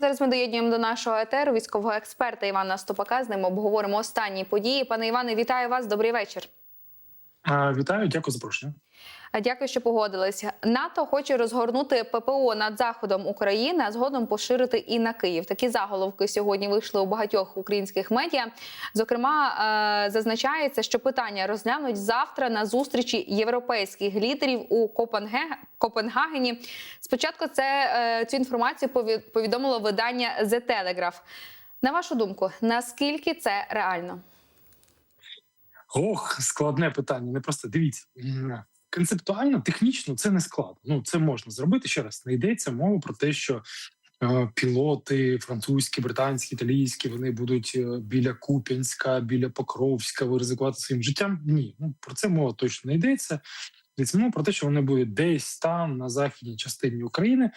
Зараз ми доєднуємо до нашого етеру військового експерта Івана Стопака. З ним обговоримо останні події. Пане Іване, вітаю вас. Добрий вечір. Вітаю, дякую за запрошення. Дякую, що погодилися. НАТО хоче розгорнути ППО над заходом України, а згодом поширити і на Київ. Такі заголовки сьогодні вийшли у багатьох українських медіа. Зокрема, е, зазначається, що питання розглянуть завтра на зустрічі європейських лідерів у Копенгагені. Спочатку це е, цю інформацію пові- повідомило видання The Telegraph. На вашу думку, наскільки це реально? Ох, складне питання. Не просто дивіться. Концептуально, технічно це не складно. Ну це можна зробити ще раз. Не йдеться мова про те, що е, пілоти французькі, британські, італійські вони будуть е, біля Куп'янська, біля Покровська ризикувати своїм життям. Ні, ну про це мова точно не йдеться. Йдеться мова про те, що вони будуть десь там на західній частині України.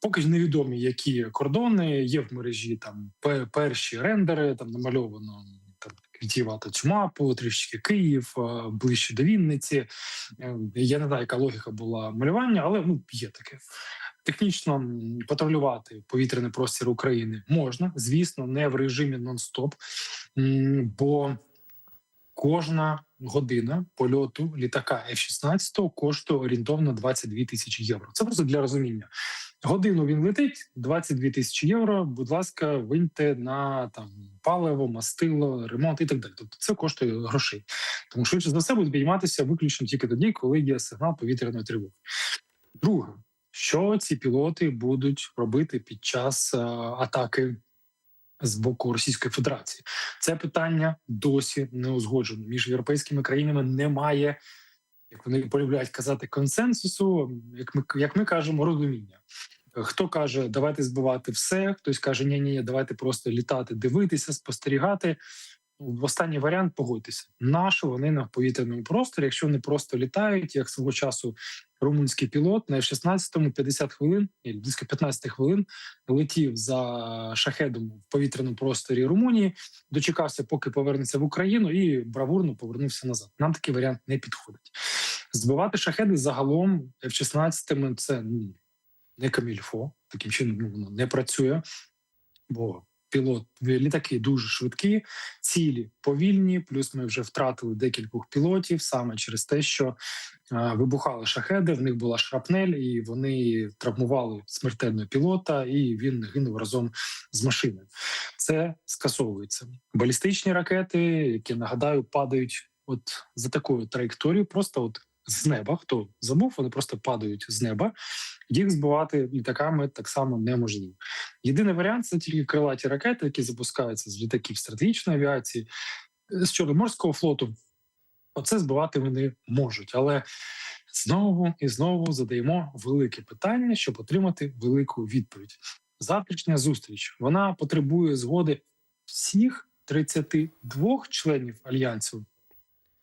Поки ж невідомі, які кордони є в мережі. Там перші рендери там намальовано там квітівата цю мапу, трішки Київ, е, ближче до Вінниці. Е, Я не знаю, яка логіка була малювання, але ну є таке. Технічно патрулювати повітряний простір України можна, звісно, не в режимі нон-стоп, бо кожна година польоту літака F-16 коштує орієнтовно 22 тисячі євро. Це просто для розуміння. Годину він летить 22 тисячі євро. Будь ласка, виньте на там паливо, мастило, ремонт і так далі. Тобто це коштує грошей. Тому швидше за все буде підійматися виключно тільки тоді, коли є сигнал повітряної тривоги. Друге, що ці пілоти будуть робити під час е, атаки з боку Російської Федерації? Це питання досі не узгоджено. Між європейськими країнами немає, як вони полюбляють казати, консенсусу, як ми як ми кажемо, розуміння. Хто каже, давайте збивати все, хтось каже, ні, ні, давайте просто літати, дивитися, спостерігати. В останній варіант погодьтеся. Нащо вони на повітряному просторі, якщо вони просто літають, як свого часу румунський пілот на F-16 50 хвилин, близько 15 хвилин летів за шахедом в повітряному просторі Румунії, дочекався, поки повернеться в Україну, і бравурно повернувся назад. Нам такий варіант не підходить. Збивати шахеди загалом F-16 це не камільфо, таким чином ну, воно не працює, бо пілот літаки дуже швидкі, цілі повільні. Плюс ми вже втратили декількох пілотів саме через те, що е, вибухали шахеди. В них була шрапнель, і вони травмували смертельно пілота, і він гинув разом з машиною. Це скасовується. Балістичні ракети, які нагадаю, падають от за такою траєкторією, просто от з неба. Хто забув, вони просто падають з неба. Їх збивати літаками так само неможливо. Єдиний варіант це тільки крилаті ракети, які запускаються з літаків стратегічної авіації, з Чорноморського флоту. Оце збивати вони можуть, але знову і знову задаємо велике питання, щоб отримати велику відповідь. Завтрашня зустріч вона потребує згоди всіх 32 членів альянсу.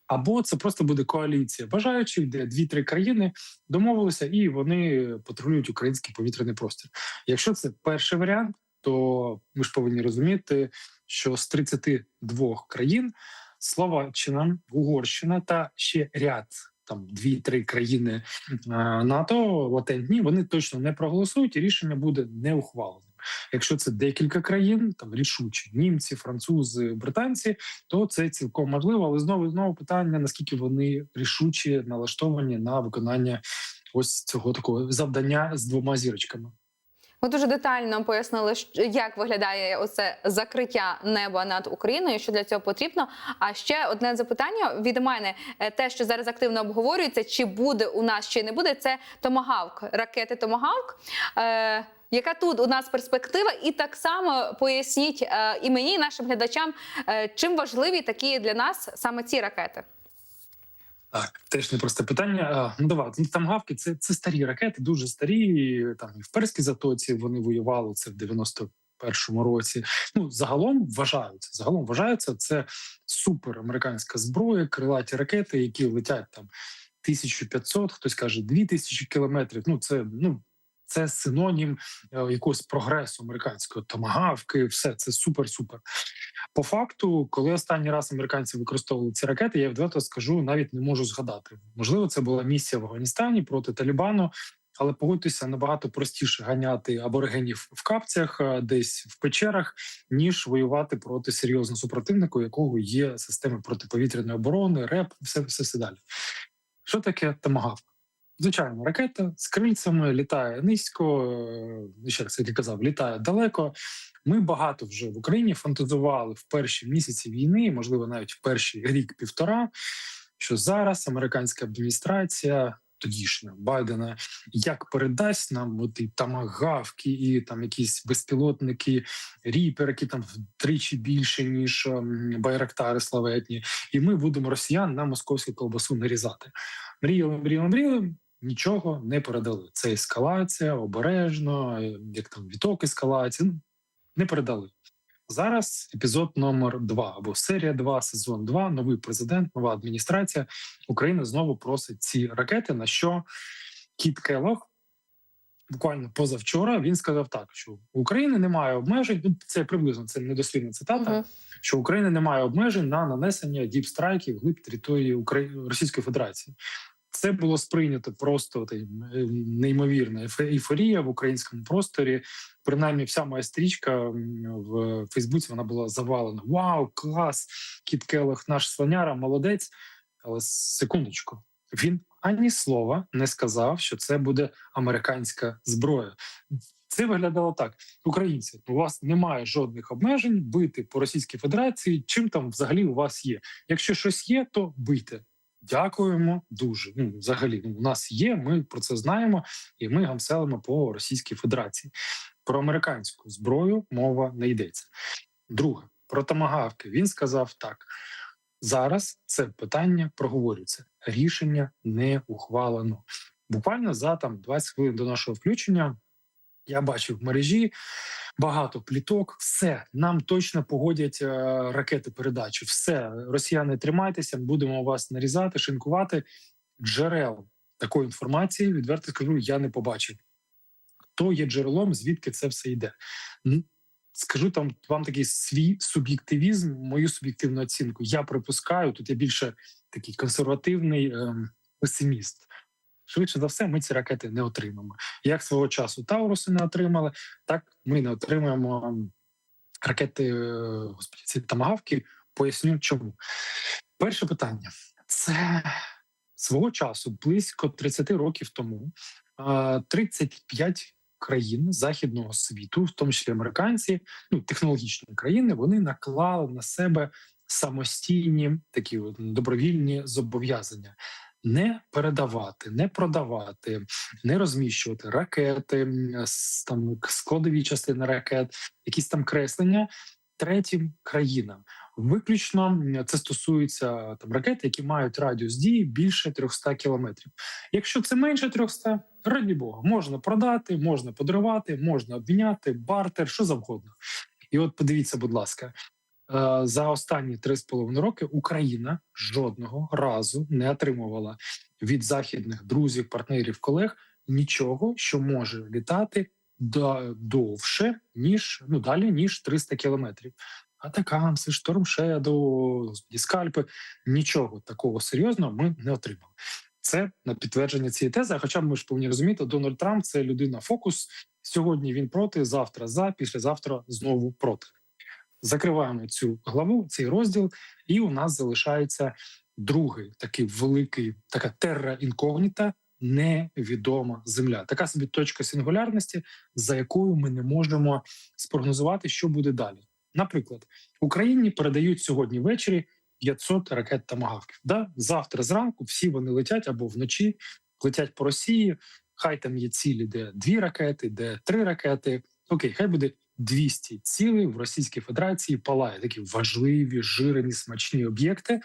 Або це просто буде коаліція бажаючих, де дві-три країни домовилися і вони патрулюють український повітряний простір. Якщо це перший варіант, то ми ж повинні розуміти, що з 32 країн Словаччина, Угорщина та ще ряд там дві-три країни е, НАТО латентні, вони точно не проголосують, і рішення буде не ухваленим. Якщо це декілька країн, там рішучі німці, французи, британці, то це цілком можливо. Але знову знову питання: наскільки вони рішучі налаштовані на виконання ось цього такого завдання з двома зірочками. Ви дуже детально пояснили, як виглядає оце закриття неба над Україною, що для цього потрібно. А ще одне запитання від мене: Е, те, що зараз активно обговорюється, чи буде у нас, чи не буде, це томагавк, ракети Томагавк. Е, яка тут у нас перспектива, і так само поясніть е, і мені, і нашим глядачам, е, чим важливі такі для нас саме ці ракети. Так, теж непросте питання. Ну давай там гавки. Це, це старі ракети, дуже старі. Там і в Перській затоці вони воювали це в 91-му році. Ну загалом вважаються. Загалом вважаються це супер американська зброя, крилаті ракети, які летять там 1500, хтось каже 2000 кілометрів. Ну це ну. Це синонім е, якогось прогресу американського томагавки, все це супер-супер. По факту, коли останній раз американці використовували ці ракети, я відверто скажу, навіть не можу згадати. Можливо, це була місія в Афганістані проти Талібану. Але погодьтеся, набагато простіше ганяти аборигенів в капцях, е, десь в печерах, ніж воювати проти серйозного супротивника, у якого є системи протиповітряної оборони, РЕП, все, все, все далі. Що таке томагавк? Звичайно, ракета з крильцями літає низько. е, Ще раз як я казав, літає далеко. Ми багато вже в Україні фантазували в перші місяці війни, можливо, навіть в перший рік-півтора, що зараз американська адміністрація. Тодішня Байдена як передасть нам от тамагавки, і там якісь безпілотники, ріпер, які там втричі більше ніж ем, байрактари славетні, і ми будемо росіян на московську колбасу нарізати. Мріяли, мріяли, мріяли. Нічого не передали. Це ескалація, обережно, е, як там відток ескалації. Ну, не передали. Зараз епізод номер два або серія 2, сезон 2, новий президент, нова адміністрація. Україна знову просить ці ракети. На що Кіт Келлог буквально позавчора він сказав так, що у України немає обмежень. Ну, це приблизно це недослівна цитата. Мгм. Що України немає обмежень на нанесення діпстрайків глиб території України Російської Федерації. Це було сприйнято просто та й, е, неймовірна ейфорія в українському просторі. Принаймні, вся моя стрічка в Фейсбуці вона була завалена. Вау, клас! Кіт Келох, наш слоняра, молодець. Але секундочку, він ані слова не сказав, що це буде американська зброя. Це виглядало так: українці, у вас немає жодних обмежень бити по Російській Федерації. Чим там взагалі у вас є? Якщо щось є, то бийте. Дякуємо дуже. Ну, взагалі, ну, у нас є. Ми про це знаємо, і ми гамселимо по Російській Федерації. Про американську зброю мова не йдеться. Друге, про томагавки. Він сказав так: зараз це питання проговорюється. Рішення не ухвалено. Буквально за там 20 хвилин до нашого включення я бачив в мережі багато пліток. Все нам точно погодять е, ракети передачі. Все, росіяни, тримайтеся, будемо вас нарізати, шинкувати. Джерел такої інформації, відверто скажу, я не побачив. Хто є джерелом, звідки це все йде? Скажу там вам такий свій суб'єктивізм, мою суб'єктивну оцінку. Я припускаю, тут я більше такий консервативний ем, песиміст. Швидше за все, ми ці ракети не отримаємо. Як свого часу Тауруси не отримали, так ми не отримаємо ем, ракети е, господі, ці тамагавки. Поясню, чому. Перше питання: це свого часу, близько 30 років тому, е, 35 країн західного світу, в тому числі американці, ну технологічні країни, вони наклали на себе самостійні такі добровільні зобов'язання. Не передавати, не продавати, не розміщувати ракети, там складові частини ракет, якісь там креслення третім країнам. Виключно це стосується там ракет, які мають радіус дії більше 300 кілометрів. Якщо це менше 300, раді Бога, можна продати, можна подарувати, можна обміняти, бартер, що завгодно. І от подивіться, будь ласка, за останні три з половиною роки Україна жодного разу не отримувала від західних друзів, партнерів, колег нічого, що може літати до- довше ніж ну далі ніж 300 кілометрів. Атакамси, Шторм Шедоу, господі, скальпи нічого такого серйозного ми не отримали. Це на підтвердження цієї тези. Хоча ми ж повинні розуміти, Дональд Трамп це людина фокус. Сьогодні він проти, завтра за, післязавтра знову проти. Закриваємо цю главу, цей розділ, і у нас залишається другий такий великий, така терра інкогніта, невідома земля. Така собі точка сингулярності, за якою ми не можемо спрогнозувати, що буде далі. Наприклад, Україні передають сьогодні ввечері 500 ракет тамагавків. Да? Завтра зранку всі вони летять або вночі летять по Росії. Хай там є цілі, де дві ракети, де три ракети. Окей, хай буде 200 цілей в Російській Федерації. Палає такі важливі, жирені, смачні об'єкти.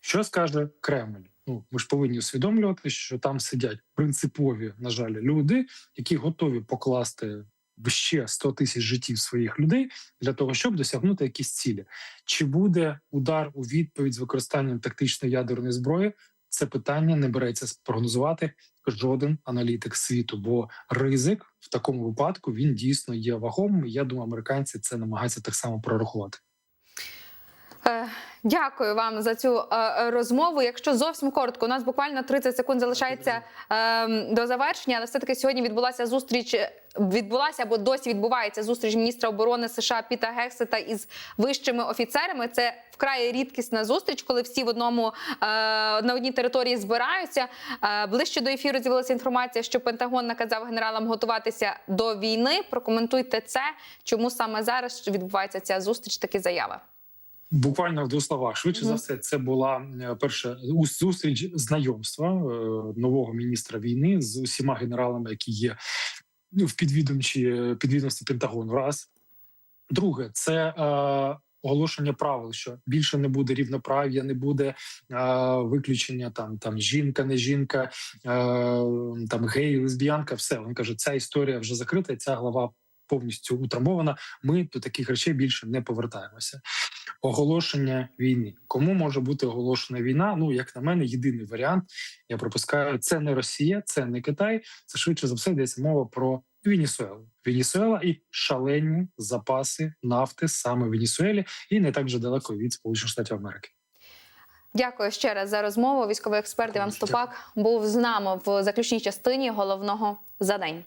Що скаже Кремль? Ну ми ж повинні усвідомлювати, що там сидять принципові, на жаль, люди, які готові покласти ще 100 тисяч життів своїх людей для того, щоб досягнути якісь цілі. Чи буде удар у відповідь з використанням тактичної ядерної зброї? Це питання не береться спрогнозувати жоден аналітик світу, бо ризик в такому випадку він дійсно є вагомим. Я думаю, американці це намагаються так само прорахувати. Е, Дякую вам за цю е, розмову. Якщо зовсім коротко, у нас буквально 30 секунд залишається е, до завершення, але все таки сьогодні відбулася зустріч. Відбулася або досі відбувається зустріч міністра оборони США Піта Гексета із вищими офіцерами. Це вкрай рідкісна зустріч, коли всі в одному е, на одній території збираються. Е, ближче до ефіру з'явилася інформація, що Пентагон наказав генералам готуватися до війни. Прокоментуйте це, чому саме зараз відбувається ця зустріч, такі заяви. Буквально в двох словах. Швидше за все, це була е, перша ус- зустріч знайомства е, нового міністра війни з усіма генералами, які є в підвідомчі підвідомстві Пентагону. Раз друге, це е, оголошення правил, що більше не буде рівноправ'я, не буде е, виключення там там жінка, не жінка, е, там гей, лесбіянка. Все він каже, ця історія вже закрита. і Ця глава повністю утрамбована. Ми до таких речей більше не повертаємося. Оголошення війни. Кому може бути оголошена війна? Ну, як на мене, єдиний варіант. Я пропускаю. Це не Росія, це не Китай. Це швидше за все йдеться мова про Венесуелу. Венесуела і шалені запаси нафти саме в Венесуелі, і не так вже далеко від Сполучених Штатів Америки. Дякую ще раз за розмову. Військовий експерт Іван. Стопак був з нами в заключній частині головного за день.